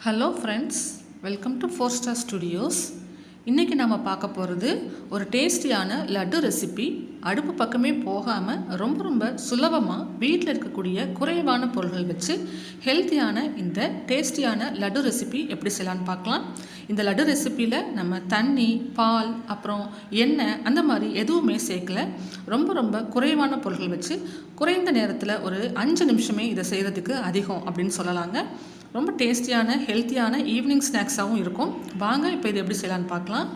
Hello friends welcome to four star studios இன்றைக்கி நம்ம பார்க்க போகிறது ஒரு டேஸ்டியான லட்டு ரெசிபி. அடுப்பு பக்கமே போகாமல் ரொம்ப ரொம்ப சுலபமாக வீட்டில் இருக்கக்கூடிய குறைவான பொருள்கள் வச்சு ஹெல்த்தியான இந்த டேஸ்டியான லட்டு ரெசிபி எப்படி செய்யலான்னு பார்க்கலாம். இந்த லட்டு ரெசிப்பியில் நம்ம தண்ணி பால் அப்புறம் எண்ணெய் அந்த மாதிரி எதுவுமே சேர்க்கல. ரொம்ப ரொம்ப குறைவான பொருள்கள் வச்சு குறைந்த நேரத்தில் ஒரு அஞ்சு நிமிஷமே இதை செய்கிறதுக்கு அதிகம் அப்படின்னு சொல்லலாங்க. ரொம்ப டேஸ்டியான ஹெல்த்தியான ஈவினிங் ஸ்நாக்ஸாகவும் இருக்கும். வாங்க இப்போ இது எப்படி செய்யலான்னு பார்க்கலாம்.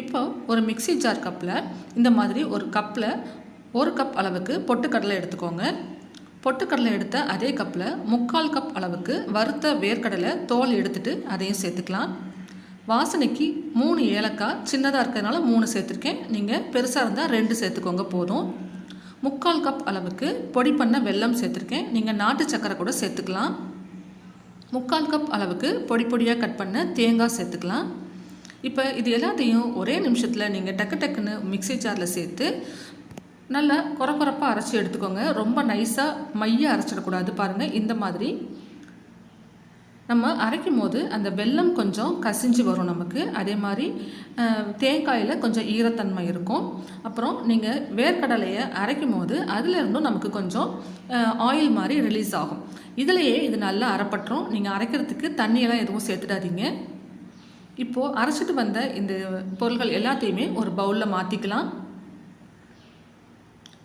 இப்போ ஒரு மிக்ஸி ஜார் கப்பில் இந்த மாதிரி ஒரு கப்பில் ஒரு கப் அளவுக்கு பொட்டுக்கடலை எடுத்துக்கோங்க. பொட்டுக்கடலை எடுத்த அதே கப்பில் முக்கால் கப் அளவுக்கு வறுத்த வேர்க்கடலை தோல் எடுத்துட்டு அதையும் சேர்த்துக்கலாம். வாசனைக்கு மூணு ஏலக்காய் சின்னதாக இருக்கிறதுனால மூணு சேர்த்துருக்கேன். நீங்கள் பெருசாக இருந்தால் ரெண்டு சேர்த்துக்கோங்க போதும். முக்கால் கப் அளவுக்கு பொடி பண்ண வெல்லம் சேர்த்துருக்கேன். நீங்கள் நாட்டு சக்கரை கூட சேர்த்துக்கலாம். முக்கால் கப் அளவுக்கு பொடி பொடியாக கட் பண்ண தேங்காய் சேர்த்துக்கலாம். இப்போ இது எல்லாத்தையும் ஒரே நிமிஷத்தில் நீங்கள் டக்கு டக்குன்னு மிக்ஸி ஜாரில் சேர்த்து நல்லா குறை அரைச்சி எடுத்துக்கோங்க. ரொம்ப நைஸாக மைய அரைச்சிடக்கூடாது பாருங்கள் இந்த மாதிரி நம்ம அரைக்கும் போது அந்த வெல்லம் கொஞ்சம் கசிஞ்சு வரும் நமக்கு. அதே மாதிரி தேங்காயில் கொஞ்சம் ஈரத்தன்மை இருக்கும். அப்புறம் நீங்கள் வேர்க்கடலையை அரைக்கும் போது அதிலிருந்தும் நமக்கு கொஞ்சம் ஆயில் மாதிரி ரிலீஸ் ஆகும். இதிலையே இது நல்லா அரைப்பட்டுரும். நீங்கள் அரைக்கிறதுக்கு தண்ணியெல்லாம் எதுவும் சேர்த்துடாதீங்க. இப்போது அரைச்சிட்டு வந்த இந்த பொருள்கள் எல்லாத்தையுமே ஒரு பவுலில் மாற்றிக்கலாம்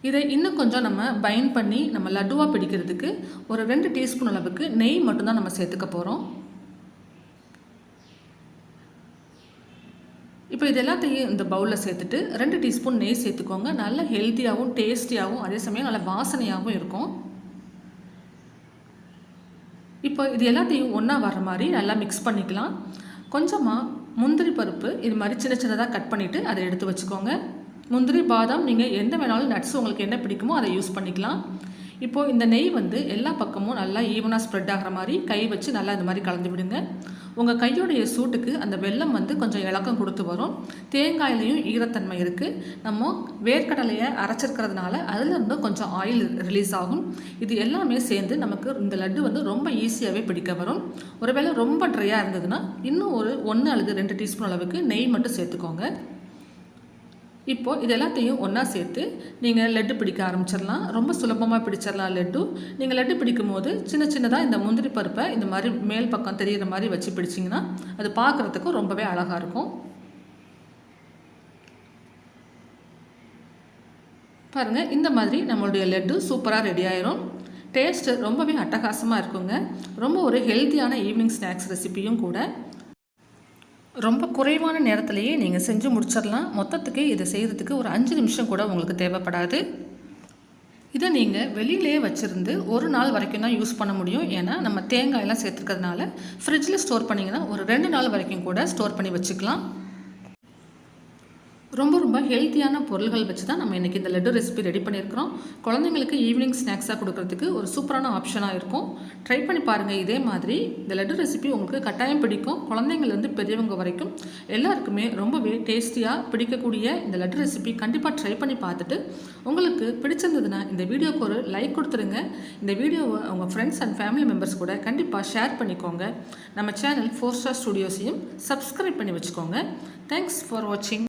இதை இன்னும் கொஞ்சம் நம்ம பைன் பண்ணி நம்ம லட்டுவாக பிடிக்கிறதுக்கு ஒரு ரெண்டு டீஸ்பூன் அளவுக்கு நெய் மட்டும்தான் நம்ம சேர்த்துக்க போகிறோம் இப்போ இது எல்லாத்தையும் இந்த பவுலில் சேர்த்துட்டு ரெண்டு டீஸ்பூன் நெய் சேர்த்துக்கோங்க. நல்ல ஹெல்த்தியாகவும் டேஸ்டியாகவும் அதே சமயம் நல்ல வாசனையாகவும் இருக்கும். இப்போ இது எல்லாத்தையும் ஒன்றா வர மாதிரி நல்லா மிக்ஸ் பண்ணிக்கலாம். கொஞ்சமாக முந்திரி பருப்பு இது மாதிரி சின்ன சின்னதாக கட் பண்ணிவிட்டு அதை எடுத்து வச்சுக்கோங்க. முந்திரி பாதாம் நீங்கள் எந்த வேணாலும் நட்ஸ் உங்களுக்கு என்ன பிடிக்குமோ அதை யூஸ் பண்ணிக்கலாம். இப்போது இந்த நெய் வந்து எல்லா பக்கமும் நல்லா ஈவனாக ஸ்ப்ரெட் ஆகிற மாதிரி கை வச்சு நல்லா இந்த மாதிரி கலந்து விடுங்க. உங்கள் கையோடைய சூட்டுக்கு அந்த வெள்ளம் வந்து கொஞ்சம் இலக்கம் கொடுத்து வரும். தேங்காயிலையும் ஈரத்தன்மை இருக்குது நம்ம வேர்க்கடலையை அரைச்சிருக்கிறதுனால அதிலிருந்து கொஞ்சம் ஆயில் ரிலீஸ் ஆகும். இது எல்லாமே சேர்ந்து நமக்கு இந்த லட்டு வந்து ரொம்ப ஈஸியாகவே பிடிக்க வரும். ஒருவேளை ரொம்ப ட்ரையாக இருந்ததுன்னா இன்னும் ஒரு ஒன்று அல்லது ரெண்டு டீஸ்பூன் அளவுக்கு நெய் மட்டும் சேர்த்துக்கோங்க. இப்போது இது எல்லாத்தையும் ஒன்றா சேர்த்து நீங்கள் லட்டு பிடிக்க ஆரம்பிச்சிடலாம். ரொம்ப சுலபமாக பிடிச்சிடலாம் லட்டு. நீங்கள் லட்டு பிடிக்கும் போது சின்ன சின்னதாக இந்த முந்திரி பருப்பை இந்த மாதிரி மேல் பக்கம் தெரிகிற மாதிரி வச்சு பிடிச்சிங்கன்னா அது பார்க்குறதுக்கும் ரொம்பவே அழகாக இருக்கும். பாருங்கள் இந்த மாதிரி நம்மளுடைய லட்டு சூப்பராக ரெடி ஆயிரும். டேஸ்ட்டு ரொம்பவே அட்டகாசமாக இருக்குங்க. ரொம்ப ஒரு ஹெல்த்தியான ஈவினிங் ஸ்நாக்ஸ் ரெசிப்பியும் கூட. ரொம்ப குறைவான நேரத்திலேயே நீங்கள் செஞ்சு முடிச்சிடலாம். மொத்தத்துக்கு இதை செய்கிறதுக்கு ஒரு அஞ்சு நிமிஷம் கூட உங்களுக்கு தேவைப்படாது. இதை நீங்கள் வெளியிலே வச்சுருந்து ஒரு நாள் வரைக்கும் தான் யூஸ் பண்ண முடியும். ஏன்னா நம்ம தேங்காயெல்லாம் சேர்த்துக்கிறதுனால ஃப்ரிட்ஜில் ஸ்டோர் பண்ணிங்கன்னா ஒரு ரெண்டு நாள் வரைக்கும் கூட ஸ்டோர் பண்ணி வச்சுக்கலாம். ரொம்ப ரொம்ப ஹெல்த்தியான பொருள்கள் வச்சு தான் நம்ம இன்றைக்கி இந்த லட்டு ரெசிபி ரெடி பண்ணியிருக்கிறோம். குழந்தைங்களுக்கு ஈவினிங் ஸ்நாக்ஸாக கொடுக்கறதுக்கு ஒரு சூப்பரான ஆப்ஷனாக இருக்கும். ட்ரை பண்ணி பாருங்கள் இதே மாதிரி இந்த லட்டு ரெசிபி உங்களுக்கு கட்டாயம் பிடிக்கும். குழந்தைங்கள்லேருந்து பெரியவங்க வரைக்கும் எல்லாருக்குமே ரொம்பவே டேஸ்டியாக பிடிக்கக்கூடிய இந்த லட்டு ரெசிபி கண்டிப்பாக ட்ரை பண்ணி பார்த்துட்டு உங்களுக்கு பிடிச்சிருந்ததுன்னா இந்த வீடியோக்கு ஒரு லைக் கொடுத்துருங்க. இந்த வீடியோவை உங்கள் ஃப்ரெண்ட்ஸ் அண்ட் ஃபேமிலி மெம்பர்ஸ் கூட கண்டிப்பாக ஷேர் பண்ணிக்கோங்க. நம்ம சேனல் ஃபோர் ஸ்டார் ஸ்டுடியோஸையும் சப்ஸ்கிரைப் பண்ணி வச்சுக்கோங்க. தேங்க்ஸ் ஃபார் வாட்சிங்